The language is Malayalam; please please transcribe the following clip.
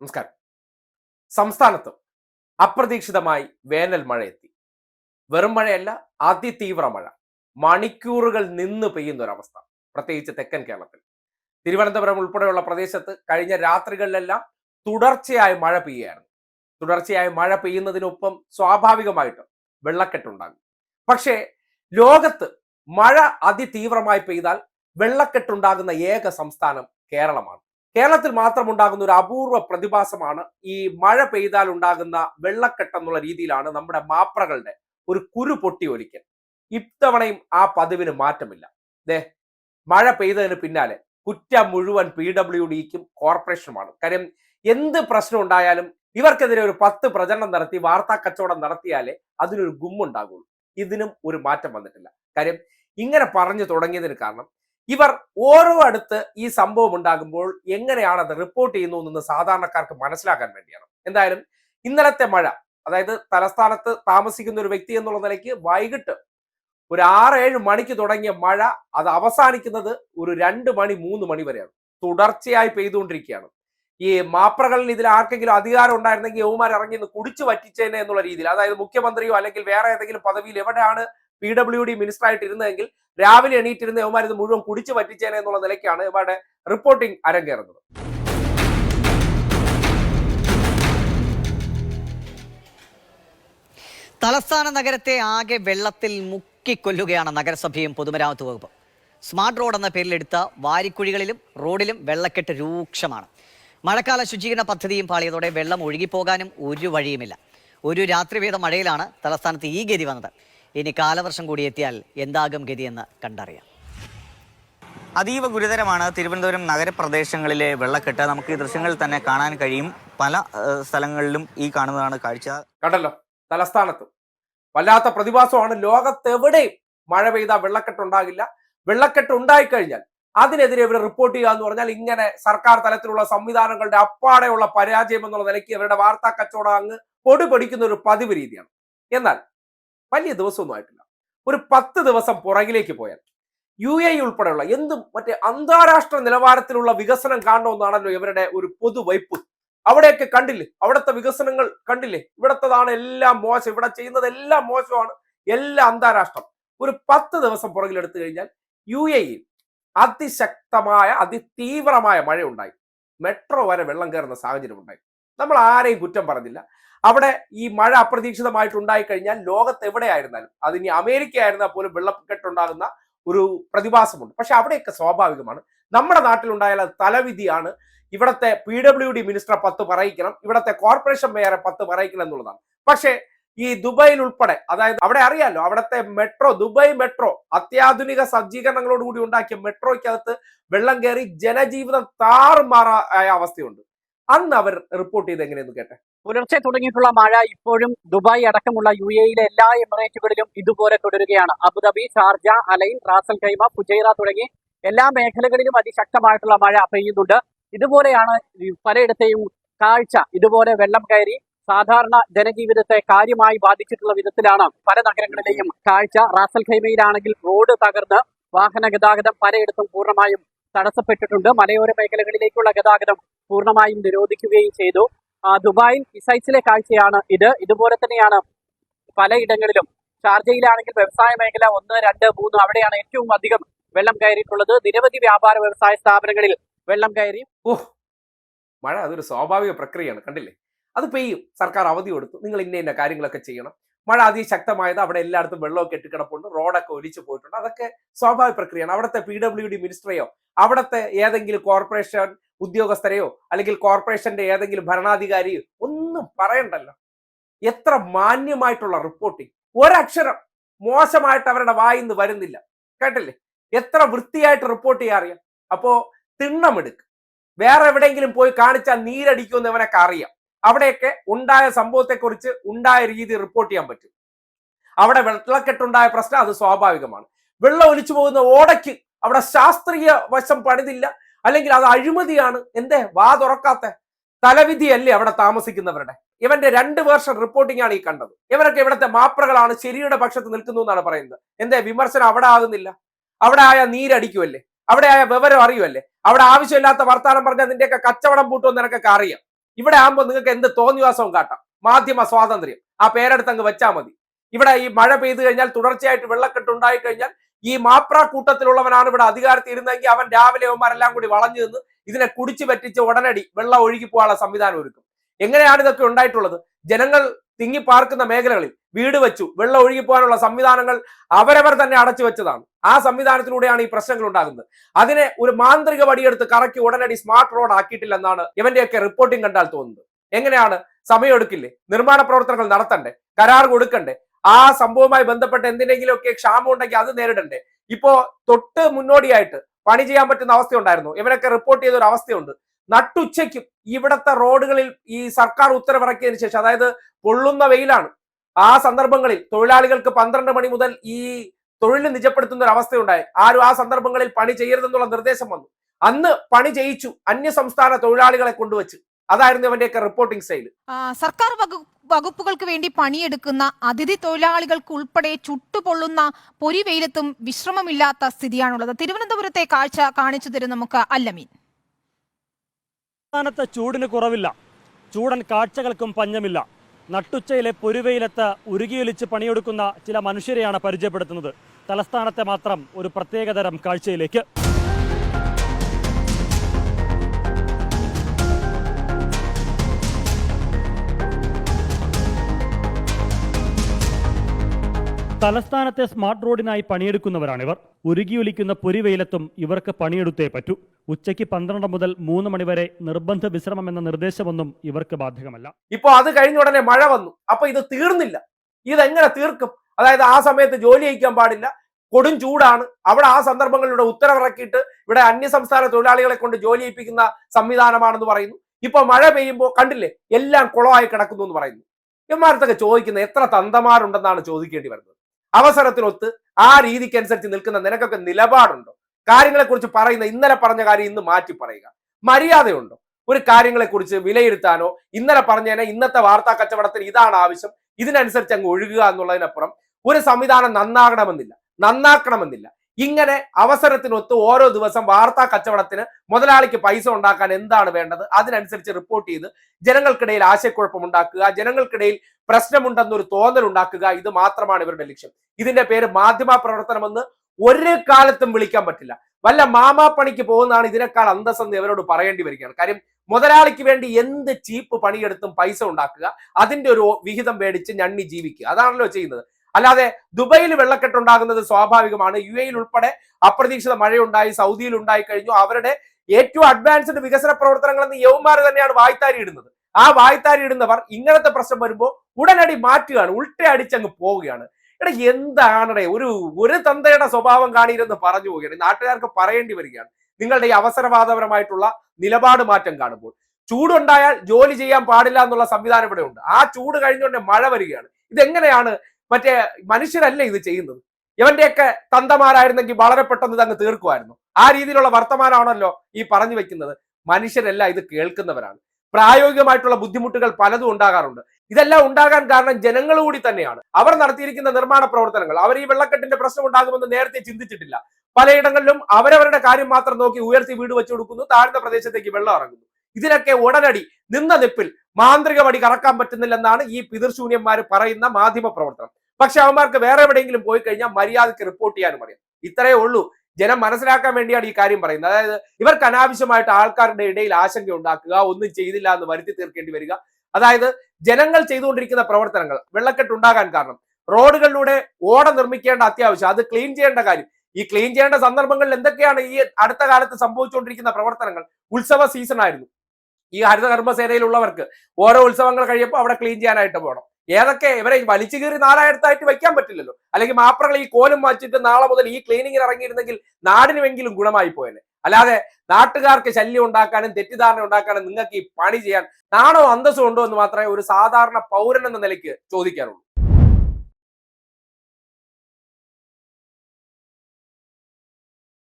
നമസ്കാരം. സംസ്ഥാനത്ത് അപ്രതീക്ഷിതമായി വേനൽ മഴ എത്തി വെറും മഴയല്ല അതിതീവ്ര മഴ. മണിക്കൂറുകൾ നിന്ന് പെയ്യുന്ന ഒരവസ്ഥ പ്രത്യേകിച്ച് തെക്കൻ കേരളത്തിൽ. തിരുവനന്തപുരം ഉൾപ്പെടെയുള്ള പ്രദേശത്ത് കഴിഞ്ഞ രാത്രികളിലെല്ലാം തുടർച്ചയായി മഴ പെയ്യുകയായിരുന്നു. തുടർച്ചയായി മഴ പെയ്യുന്നതിനൊപ്പം സ്വാഭാവികമായിട്ടും വെള്ളക്കെട്ടുണ്ടാകും. പക്ഷേ ലോകത്ത് മഴ അതിതീവ്രമായി പെയ്താൽ വെള്ളക്കെട്ടുണ്ടാകുന്ന ഏക സംസ്ഥാനം കേരളമാണ്. കേരളത്തിൽ മാത്രം ഉണ്ടാകുന്ന ഒരു അപൂർവ പ്രതിഭാസമാണ് ഈ മഴ പെയ്താൽ ഉണ്ടാകുന്ന വെള്ളക്കെട്ടെന്നുള്ള രീതിയിലാണ് നമ്മുടെ മാപ്രകളുടെ ഒരു കുരു പൊട്ടി ഒലിക്കൽ. ഇത്തവണയും ആ പതിവിന് മാറ്റമില്ല. ദേ മഴ പെയ്തതിന് പിന്നാലെ കുറ്റം മുഴുവൻ പി ഡബ്ല്യു ഡിക്കും കോർപ്പറേഷനുമാണ്. കാര്യം എന്ത് പ്രശ്നം ഉണ്ടായാലും ഇവർക്കെതിരെ ഒരു പത്ത് പ്രചരണം നടത്തി വാർത്താ കച്ചവടം നടത്തിയാലേ അതിനൊരു ഗുമ്മുണ്ടാകുള്ളൂ. ഇതിനും ഒരു മാറ്റം വന്നിട്ടില്ല. കാര്യം ഇങ്ങനെ പറഞ്ഞു തുടങ്ങിയതിന് കാരണം ഇവർ ഓരോ അടുത്ത് ഈ സംഭവം ഉണ്ടാകുമ്പോൾ എങ്ങനെയാണ് അത് റിപ്പോർട്ട് ചെയ്യുന്നു എന്ന് സാധാരണക്കാർക്ക് മനസ്സിലാക്കാൻ വേണ്ടിയാണ്. എന്തായാലും ഇന്നലത്തെ മഴ അതായത് തലസ്ഥാനത്ത് താമസിക്കുന്ന ഒരു വ്യക്തി എന്നുള്ള നിലയ്ക്ക് വൈകിട്ട് ഒരു ആറ് ഏഴ് മണിക്ക് തുടങ്ങിയ മഴ അത് അവസാനിക്കുന്നത് ഒരു രണ്ട് മണി മൂന്ന് മണി വരെയാണ്. തുടർച്ചയായി പെയ്തുകൊണ്ടിരിക്കുകയാണ്. ഈ മാപ്രകളിൽ ഇതിൽ ആർക്കെങ്കിലും അധികാരം ഉണ്ടായിരുന്നെങ്കിൽ യൗമാർ ഇറങ്ങി കുടിച്ചു വറ്റിച്ചേനെ എന്നുള്ള രീതിയിൽ അതായത് മുഖ്യമന്ത്രിയോ അല്ലെങ്കിൽ വേറെ ഏതെങ്കിലും പദവിയിൽ എവിടെയാണ് പി ഡബ്ല്യു ഡി മിനിസ്റ്റർ ആയിട്ട് ഇരുന്നതെങ്കിൽ രാവിലെ എണീറ്റിരുന്ന യവന്മാർ ഇത് മുഴുവൻ കുടിച്ചു പറ്റിച്ചേനെ എന്നുള്ള നിലയ്ക്കാണ് ഇവരുടെ റിപ്പോർട്ടിംഗ് അരങ്ങേറുന്നത്. തലസ്ഥാന നഗരത്തെ ആകെ വെള്ളത്തിൽ മുക്കിക്കൊല്ലുകയാണ് നഗരസഭയും പൊതുമരാമത്ത് വകുപ്പ്. സ്മാർട്ട് റോഡ് എന്ന പേരിലെടുത്ത വാരിക്കുഴികളിലും റോഡിലും വെള്ളക്കെട്ട് രൂക്ഷമാണ്. മഴക്കാല ശുചീകരണ പദ്ധതിയും പാളിയതോടെ വെള്ളം ഒഴുകിപ്പോകാനും ഒരു വഴിയുമില്ല. ഒരു രാത്രി പെയ്ത മഴയിലാണ് തലസ്ഥാനത്ത് ഈ ഗതി വന്നത്. ഇനി കാലവർഷം കൂടി എത്തിയാൽ എന്താകും ഗതിയെന്ന് കണ്ടറിയാം. അതീവ ഗുരുതരമാണ് തിരുവനന്തപുരം നഗരപ്രദേശങ്ങളിലെ വെള്ളക്കെട്ട്. നമുക്ക് ഈ ദൃശ്യങ്ങളിൽ തന്നെ കാണാൻ കഴിയും. പല സ്ഥലങ്ങളിലും ഈ കാണുന്നതാണ് കാഴ്ച. കണ്ടല്ലോ തലസ്ഥാനത്ത്. വല്ലാത്ത പ്രതിഭാസമാണ്. ലോകത്തെവിടെയും മഴ പെയ്താൽ വെള്ളക്കെട്ട് ഉണ്ടാകില്ല. വെള്ളക്കെട്ട് ഉണ്ടായിക്കഴിഞ്ഞാൽ അതിനെതിരെ ഇവർ റിപ്പോർട്ട് ചെയ്യുക എന്ന് പറഞ്ഞാൽ ഇങ്ങനെ സർക്കാർ തലത്തിലുള്ള സംവിധാനങ്ങളുടെ അപ്പാടെയുള്ള പരാജയം എന്നുള്ള നിലയ്ക്ക് ഇവരുടെ വാർത്താ കച്ചവടം അങ്ങ് പൊടിപൊടിക്കുന്ന ഒരു പതിവ് രീതിയാണ്. എന്നാൽ വലിയ ദിവസമൊന്നും ആയിട്ടില്ല. ഒരു പത്ത് ദിവസം പുറകിലേക്ക് പോയാൽ യു എ ഉൾപ്പെടെയുള്ള എന്തും മറ്റേ അന്താരാഷ്ട്ര നിലവാരത്തിലുള്ള വികസനം കാണണമെന്നാണല്ലോ ഇവരുടെ ഒരു പൊതുവൈപ്പ് അവിടെയൊക്കെ കണ്ടില്ലേ? അവിടുത്തെ വികസനങ്ങൾ കണ്ടില്ലേ? ഇവിടത്തതാണ് എല്ലാം മോശം. ഇവിടെ ചെയ്യുന്നത് എല്ലാം മോശമാണ്. എല്ലാ അന്താരാഷ്ട്രം. ഒരു പത്ത് ദിവസം പുറകിലെടുത്തു കഴിഞ്ഞാൽ യു എയിൽ അതിശക്തമായ അതിതീവ്രമായ മഴയുണ്ടായി. മെട്രോ വരെ വെള്ളം കയറുന്ന സാഹചര്യം ഉണ്ടായി നമ്മൾ ആരെയും കുറ്റം പറഞ്ഞില്ല. അവിടെ ഈ മഴ അപ്രതീക്ഷിതമായിട്ട് ഉണ്ടായി കഴിഞ്ഞാൽ ലോകത്ത് എവിടെയായിരുന്നാലും അതിനി അമേരിക്ക ആയിരുന്നാൽ പോലും വെള്ളക്കെട്ടുണ്ടാകുന്ന ഒരു പ്രതിഭാസമുണ്ട്. പക്ഷെ അവിടെയൊക്കെ സ്വാഭാവികമാണ്. നമ്മുടെ നാട്ടിലുണ്ടായാൽ അത് തലവിധിയാണ്. ഇവിടത്തെ പി ഡബ്ല്യു ഡി മിനിസ്റ്റർ പത്ത് പറയിക്കണം. ഇവിടത്തെ കോർപ്പറേഷൻ മേയറെ പത്ത് പറയിക്കണം എന്നുള്ളതാണ്. പക്ഷേ ഈ ദുബൈയിൽ ഉൾപ്പെടെ അതായത് അവിടെ അറിയാലോ അവിടുത്തെ മെട്രോ ദുബായ് മെട്രോ അത്യാധുനിക സജ്ജീകരണങ്ങളോടുകൂടി ഉണ്ടാക്കിയ മെട്രോയ്ക്കകത്ത് വെള്ളം കയറി ജനജീവിതം താറുമാറായ അവസ്ഥയുണ്ട്. അന്ന് അവർ റിപ്പോർട്ട് ചെയ്ത് എങ്ങനെയെന്ന് കേട്ടെ? പുലർച്ചെ തുടങ്ങിയിട്ടുള്ള മഴ ഇപ്പോഴും ദുബായ് അടക്കമുള്ള യു എയിലെ എല്ലാ എമിറേറ്റുകളിലും ഇതുപോലെ തുടരുകയാണ്. Abu Dhabi Sharjah Al Ain Ras al Khaimah Fujairah തുടങ്ങി എല്ലാ മേഖലകളിലും അതിശക്തമായിട്ടുള്ള മഴ പെയ്യുന്നുണ്ട്. ഇതുപോലെയാണ് പലയിടത്തെയും കാഴ്ച. ഇതുപോലെ വെള്ളം കയറി സാധാരണ ജനജീവിതത്തെ കാര്യമായി ബാധിച്ചിട്ടുള്ള വിധത്തിലാണ് പല നഗരങ്ങളിലെയും കാഴ്ച. റാസൽ ഖൈമയിലാണെങ്കിൽ റോഡ് തകർന്ന് വാഹന ഗതാഗതം പലയിടത്തും പൂർണമായും തടസ്സപ്പെട്ടിട്ടുണ്ട്. മലയോര മേഖലകളിലേക്കുള്ള ഗതാഗതം പൂർണമായും നിരോധിക്കുകയും ചെയ്തു. ദുബായിൽ ഇസൈസിലെ കാഴ്ചയാണ് ഇത്. ഇതുപോലെ തന്നെയാണ് പലയിടങ്ങളിലും. ഷാർജയിലാണെങ്കിൽ വ്യവസായ മേഖല ഒന്ന് രണ്ട് മൂന്ന് അവിടെയാണ് ഏറ്റവും അധികം വെള്ളം കയറിയിട്ടുള്ളത്. നിരവധി വ്യാപാര വ്യവസായ സ്ഥാപനങ്ങളിൽ വെള്ളം കയറി. മഴ അതൊരു സ്വാഭാവിക പ്രക്രിയയാണ് കണ്ടില്ലേ? അത് പെയ്യും. സർക്കാർ അവധി കൊടുത്തു. നിങ്ങൾ ഇന്ന ഇന്ന കാര്യങ്ങളൊക്കെ ചെയ്യണം. മഴ അതിശക്തമായത് അവിടെ എല്ലായിടത്തും വെള്ളമൊക്കെ കെട്ടിക്കിടപ്പുണ്ട് റോഡൊക്കെ ഒലിച്ചു പോയിട്ടുണ്ട്. അതൊക്കെ സ്വാഭാവിക പ്രക്രിയയാണ്. അവിടുത്തെ പി ഡബ്ല്യു ഡി മിനിസ്റ്ററെയോ അവിടുത്തെ ഏതെങ്കിലും കോർപ്പറേഷൻ ഉദ്യോഗസ്ഥരെയോ അല്ലെങ്കിൽ കോർപ്പറേഷന്റെ ഏതെങ്കിലും ഭരണാധികാരിയോ ഒന്നും പറയണ്ടല്ലോ. എത്ര മാന്യമായിട്ടുള്ള റിപ്പോർട്ടിംഗ് ഒരക്ഷരം മോശമായിട്ട് അവരുടെ വായിന്ന് വരുന്നില്ല. കേട്ടില്ലേ? എത്ര വൃത്തിയായിട്ട് റിപ്പോർട്ട് ചെയ്യാൻ അറിയാം. അപ്പോ തിണ്ണമെടുക്ക്. വേറെ എവിടെയെങ്കിലും പോയി കാണിച്ചാൽ നീരടിക്കുമെന്ന് ഇവനൊക്കെ അറിയാം. അവിടെയൊക്കെ ഉണ്ടായ സംഭവത്തെക്കുറിച്ച് ഉണ്ടായ രീതി റിപ്പോർട്ട് ചെയ്യാൻ പറ്റും. അവിടെ വെള്ളക്കെട്ടുണ്ടായ പ്രശ്നം അത് സ്വാഭാവികമാണ്. വെള്ളം ഒലിച്ചു പോകുന്ന ഓടയ്ക്ക് അവിടെ ശാസ്ത്രീയ വശം പണിതില്ല. അല്ലെങ്കിൽ അത് അഴിമതിയാണ്. എന്തേ? വാ തുറക്കാത്ത തലവിധിയല്ലേ അവിടെ താമസിക്കുന്നവരുടെ. ഇവന്റെ രണ്ട് വേർഷൻ റിപ്പോർട്ടിംഗ് ആണ് ഈ കണ്ടത്. ഇവരൊക്കെ ഇവിടുത്തെ മാപ്രകളാണ്. ശരിയുടെ പക്ഷത്ത് നിൽക്കുന്നു എന്നാണ് പറയുന്നത്. എന്തേ? വിമർശനം അവിടെ ആകുന്നില്ല. അവിടെ ആയ നീരടിക്കുമല്ലേ അവിടെ ആയ വിവരം അറിയുമല്ലേ അവിടെ ആവശ്യമില്ലാത്ത വർത്താനം പറഞ്ഞാൽ നിന്റെയൊക്കെ കച്ചവടം പൂട്ടുമെന്ന് നിനക്കൊക്കെ അറിയാം. ഇവിടെ ആകുമ്പോൾ നിങ്ങൾക്ക് എന്ത് തോന്നിവാസവും കാട്ടാം. മാധ്യമ സ്വാതന്ത്ര്യം. ആ പേരെടുത്ത് അങ്ങ് വെച്ചാൽ മതി. ഇവിടെ ഈ മഴ പെയ്തു കഴിഞ്ഞാൽ തുടർച്ചയായിട്ട് വെള്ളക്കെട്ട് ഉണ്ടായി കഴിഞ്ഞാൽ ഈ മാപ്ര കൂട്ടത്തിലുള്ളവനാണ് ഇവിടെ അധികാരത്തിൽ ഇരുന്നെങ്കിൽ അവൻ രാവിലെ അവന്മാരെല്ലാം കൂടി വളഞ്ഞു നിന്ന് ഇതിനെ കുടിച്ചു പറ്റിച്ച് ഉടനടി വെള്ളം ഒഴുകി പോകാനുള്ള സംവിധാനം ഒരുക്കും. എങ്ങനെയാണ് ഇതൊക്കെ ഉണ്ടായിട്ടുള്ളത്? ജനങ്ങൾ തിങ്ങി പാർക്കുന്ന മേഖലകളിൽ വീട് വെച്ചു വെള്ളം ഒഴുകിപ്പോകാനുള്ള സംവിധാനങ്ങൾ അവരവർ തന്നെ അടച്ചു വെച്ചതാണ്. ആ സംവിധാനത്തിലൂടെയാണ് ഈ പ്രശ്നങ്ങൾ ഉണ്ടാകുന്നത്. അതിനെ ഒരു മാന്ത്രിക വടിയെടുത്ത് കറക്കി ഉടനടി സ്മാർട്ട് റോഡ് ആക്കിയിട്ടില്ലെന്നാണ് ഇവന്റെയൊക്കെ റിപ്പോർട്ടിംഗ് കണ്ടാൽ തോന്നുന്നത്. എങ്ങനെയാണ് സമയമെടുക്കില്ലേ നിർമ്മാണ പ്രവർത്തനങ്ങൾ നടത്തണ്ടേ? കരാർ കൊടുക്കണ്ടേ? ആ സംഭവവുമായി ബന്ധപ്പെട്ട് എന്തിനെങ്കിലുമൊക്കെ ക്ഷാമം ഉണ്ടെങ്കിൽ അത് നേരിടണ്ടേ? ഇപ്പോ തൊട്ട് മുന്നോടിയായിട്ട് പണി ചെയ്യാൻ പറ്റുന്ന അവസ്ഥയുണ്ടായിരുന്നു. ഇവനൊക്കെ റിപ്പോർട്ട് ചെയ്ത ഒരു അവസ്ഥയുണ്ട്. നട്ടുച്ചയ്ക്കും ഇവിടത്തെ റോഡുകളിൽ ഈ സർക്കാർ ഉത്തരവിറക്കിയതിന് ശേഷം അതായത് പൊള്ളുന്ന വെയിലാണ്. ആ സന്ദർഭങ്ങളിൽ തൊഴിലാളികൾക്ക് പന്ത്രണ്ട് മണി മുതൽ ഈ തൊഴിൽ നിജപ്പെടുത്തുന്ന ഒരു അവസ്ഥയുണ്ടായി. ആരും ആ സന്ദർഭങ്ങളിൽ പണി ചെയ്യരുതെന്നുള്ള നിർദ്ദേശം വന്നു. അന്ന് പണി ചെയ്യിച്ചു അന്യ സംസ്ഥാന തൊഴിലാളികളെ കൊണ്ടുവച്ച്. അതായിരുന്നു ഇവന്റെയൊക്കെ റിപ്പോർട്ടിംഗ് സ്റ്റൈൽ സർക്കാർ വകുപ്പുകൾക്ക് വേണ്ടി പണിയെടുക്കുന്ന അതിഥി തൊഴിലാളികൾക്ക് ഉൾപ്പെടെ ചുട്ടുപൊള്ളുന്ന പൊരി വെയിലത്തും വിശ്രമമില്ലാത്ത സ്ഥിതിയാണുള്ളത്. തിരുവനന്തപുരത്തെ കാഴ്ച കാണിച്ചു തരും നമുക്ക് അല്ലമീൻ. സംസ്ഥാനത്ത് ചൂടിന് കുറവില്ല. ചൂടൻ കാഴ്ചകൾക്കും പഞ്ഞമില്ല. നട്ടുച്ചയിലെ പൊരുവയിലെത്ത് ഉരുകിയൊലിച്ച് പണിയെടുക്കുന്ന ചില മനുഷ്യരെയാണ് പരിചയപ്പെടുത്തുന്നത്. തലസ്ഥാനത്തെ മാത്രം ഒരു പ്രത്യേകതരം കാഴ്ചയിലേക്ക്. തലസ്ഥാനത്തെ സ്മാർട്ട് റോഡിനായി പണിയെടുക്കുന്നവരാണിവർ ഉരുകിയൊലിക്കുന്ന പൊരിവെയിലത്തും ഇവർക്ക് പണിയെടുത്തേ പറ്റൂ. ഉച്ചയ്ക്ക് പന്ത്രണ്ട് മുതൽ മൂന്ന് മണിവരെ നിർബന്ധ വിശ്രമം എന്ന നിർദ്ദേശമൊന്നും ഇവർക്ക് ബാധകമല്ല. ഇപ്പൊ അത് കഴിഞ്ഞ ഉടനെ മഴ വന്നു. അപ്പൊ ഇത് തീർന്നില്ല. ഇതെങ്ങനെ തീർക്കും? അതായത് ആ സമയത്ത് ജോലി ചെയ്യിക്കാൻ പാടില്ല. കൊടും ചൂടാണ്. അവിടെ ആ സന്ദർഭങ്ങളിലൂടെ ഉത്തരവിറക്കിയിട്ട് ഇവിടെ അന്യസംസ്ഥാന തൊഴിലാളികളെ കൊണ്ട് ജോലി ചെയ്യിപ്പിക്കുന്ന സംവിധാനമാണെന്ന് പറയുന്നു. ഇപ്പൊ മഴ പെയ്യുമ്പോൾ കണ്ടില്ലേ? എല്ലാം കുളമായി കിടക്കുന്നു എന്ന് പറയുന്നു. ഇമാരത്തൊക്കെ ചോദിക്കുന്നത് എത്ര തന്തമാരുണ്ടെന്നാണ് ചോദിക്കേണ്ടി വരുന്നത്. അവസരത്തിനൊത്ത് ആ രീതിക്കനുസരിച്ച് നിൽക്കുന്ന നിനക്കൊക്കെ നിലപാടുണ്ടോ? കാര്യങ്ങളെക്കുറിച്ച് പറയുന്ന ഇന്നലെ പറഞ്ഞ കാര്യം ഇന്ന് മാറ്റി പറയുക. മര്യാദയുണ്ടോ? ഒരു കാര്യങ്ങളെക്കുറിച്ച് വിലയിരുത്താനോ ഇന്നലെ പറഞ്ഞതിനെ ഇന്നത്തെ വാർത്താ കച്ചവടത്തിന് ഇതാണ് ആവശ്യം ഇതിനനുസരിച്ച് അങ്ങ് ഒഴുകുക എന്നുള്ളതിനപ്പുറം ഒരു സംവിധാനം നന്നാകണമെന്നില്ല. നന്നാക്കണമെന്നില്ല. ഇങ്ങനെ അവസരത്തിനൊത്ത് ഓരോ ദിവസം വാർത്താ കച്ചവടത്തിന് മുതലാളിക്ക് പൈസ ഉണ്ടാക്കാൻ എന്താണ് വേണ്ടത്? അതിനനുസരിച്ച് റിപ്പോർട്ട് ചെയ്ത് ജനങ്ങൾക്കിടയിൽ ആശയക്കുഴപ്പം ഉണ്ടാക്കുക ജനങ്ങൾക്കിടയിൽ പ്രശ്നമുണ്ടെന്നൊരു തോന്നൽ ഉണ്ടാക്കുക ഇത് മാത്രമാണ് ഇവരുടെ ലക്ഷ്യം. ഇതിന്റെ പേര് മാധ്യമ പ്രവർത്തനമെന്ന് ഒരു കാലത്തും വിളിക്കാൻ പറ്റില്ല. വല്ല മാമാപ്പണിക്ക് പോകുന്നതാണ് ഇതിനേക്കാൾ അന്തസ്സെന്ന് ഇവരോട് പറയേണ്ടി വരികയാണ്. കാര്യം മുതലാളിക്ക് വേണ്ടി എന്ത് ചീപ്പ് പണിയെടുത്തും പൈസ ഉണ്ടാക്കുക അതിന്റെ ഒരു വിഹിതം മേടിച്ച് ഞണ്ണി ജീവിക്കുക. അതാണല്ലോ ചെയ്യുന്നത്. അല്ലാതെ ദുബൈയിൽ വെള്ളക്കെട്ടുണ്ടാകുന്നത് സ്വാഭാവികമാണ്. യു എയിൽ ഉൾപ്പെടെ അപ്രതീക്ഷിത മഴയുണ്ടായി സൗദിയിൽ ഉണ്ടായി കഴിഞ്ഞു. അവരുടെ ഏറ്റവും അഡ്വാൻസ്ഡ് വികസന പ്രവർത്തനങ്ങൾ എന്ന് യവന്മാർ തന്നെയാണ് വായ്ത്താരി ഇടുന്നത്. ആ വായ്ത്താരി ഇടുന്നവർ ഇങ്ങനത്തെ പ്രശ്നം വരുമ്പോൾ ഉടനടി മാറ്റുകയാണ് ഉൾട്ട അടിച്ചങ്ങ് പോവുകയാണ്. എടാ എന്താണടേ? ഒരു ഒരു തന്തയുടെ സ്വഭാവം കാണിയിരുന്ന് പറഞ്ഞു പോവുകയാണ്. നാട്ടുകാർക്ക് പറയേണ്ടി വരികയാണ്. നിങ്ങളുടെ ഈ അവസരവാദപരമായിട്ടുള്ള നിലപാട് മാറ്റം കാണുമ്പോൾ. ചൂടുണ്ടായാൽ ജോലി ചെയ്യാൻ പാടില്ല എന്നുള്ള സംവിധാനം ഇവിടെ ഉണ്ട് ആ ചൂട് കഴിഞ്ഞുകൊണ്ട് മഴ വരികയാണ്. ഇതെങ്ങനെയാണ് മറ്റേ മനുഷ്യരല്ല ഇത് ചെയ്യുന്നത്? ഇവന്റെയൊക്കെ തന്തമാരായിരുന്നെങ്കിൽ വളരെ പെട്ടെന്ന് ഇത് അങ്ങ് തീർക്കുമായിരുന്നു. ആ രീതിയിലുള്ള വർത്തമാനമാണല്ലോ ഈ പറഞ്ഞു വെക്കുന്നത്. മനുഷ്യരല്ല ഇത് കേൾക്കുന്നവരാണ്. പ്രായോഗികമായിട്ടുള്ള ബുദ്ധിമുട്ടുകൾ പലതും ഉണ്ടാകാറുണ്ട്. ഇതെല്ലാം ഉണ്ടാകാൻ കാരണം ജനങ്ങൾ കൂടി തന്നെയാണ്. അവർ നടത്തിയിരിക്കുന്ന നിർമ്മാണ പ്രവർത്തനങ്ങൾ അവർ ഈ വെള്ളക്കെട്ടിന്റെ പ്രശ്നം ഉണ്ടാകുമെന്ന് നേരത്തെ ചിന്തിച്ചിട്ടില്ല. പലയിടങ്ങളിലും അവരവരുടെ കാര്യം മാത്രം നോക്കി ഉയർത്തി വീട് വെച്ചു കൊടുക്കുന്നു താഴ്ന്ന പ്രദേശത്തേക്ക് വെള്ളം ഇറങ്ങുന്നു. ഇതിനൊക്കെ ഉടനടി നിന്ന നിപ്പിൽ മാന്ത്രിക വടി കറക്കാൻ പറ്റുന്നില്ലെന്നാണ് ഈ പിതൃശൂന്യന്മാർ പറയുന്ന മാധ്യമ പ്രവർത്തനം പക്ഷെ അവന്മാർക്ക് വേറെ എവിടെയെങ്കിലും പോയി കഴിഞ്ഞാൽ മര്യാദയ്ക്ക് റിപ്പോർട്ട് ചെയ്യാനും അറിയാം. ഇത്രയേ ഉള്ളൂ. ജനം മനസ്സിലാക്കാൻ വേണ്ടിയാണ് ഈ കാര്യം പറയുന്നത്. അതായത് ഇവർക്ക് അനാവശ്യമായിട്ട് ആൾക്കാരുടെ ഇടയിൽ ആശങ്ക ഉണ്ടാക്കുക ഒന്നും ചെയ്തില്ല എന്ന് വരുത്തി തീർക്കേണ്ടി വരിക. അതായത് ജനങ്ങൾ ചെയ്തുകൊണ്ടിരിക്കുന്ന പ്രവർത്തനങ്ങൾ വെള്ളക്കെട്ട് ഉണ്ടാകാൻ കാരണം റോഡുകളിലൂടെ ഓട നിർമ്മിക്കേണ്ട അത്യാവശ്യം അത് ക്ലീൻ ചെയ്യേണ്ട കാര്യം. ഈ ക്ലീൻ ചെയ്യേണ്ട സന്ദർഭങ്ങളിൽ എന്തൊക്കെയാണ് ഈ അടുത്ത കാലത്ത് സംഭവിച്ചുകൊണ്ടിരിക്കുന്ന പ്രവർത്തനങ്ങൾ? ഉത്സവ സീസൺ ആയിരുന്നു. ഈ ഹരിതകർമ്മസേനയിലുള്ളവർക്ക് ഓരോ ഉത്സവങ്ങൾ കഴിയപ്പോൾ അവിടെ ക്ലീൻ ചെയ്യാനായിട്ട് പോകണം. ഏതൊക്കെ ഇവരെ വലിച്ചു കീറി നാലായിരത്തായിട്ട് വയ്ക്കാൻ പറ്റില്ലല്ലോ? അല്ലെങ്കിൽ മാപ്രകൾ ഈ കോലും വച്ചിട്ട് നാളെ മുതൽ ഈ ക്ലീനിങ്ങിന് ഇറങ്ങിയിരുന്നെങ്കിൽ നാടിനുമെങ്കിലും ഗുണമായി പോയനെ. അല്ലാതെ നാട്ടുകാർക്ക് ശല്യം ഉണ്ടാക്കാനും തെറ്റിദ്ധാരണ ഉണ്ടാക്കാനും നിങ്ങൾക്ക് ഈ പണി ചെയ്യാൻ നാണോ അന്തസ്സും ഉണ്ടോ എന്ന് മാത്രമേ ഒരു സാധാരണ പൗരൻ എന്ന നിലയ്ക്ക് ചോദിക്കാറുള്ളൂ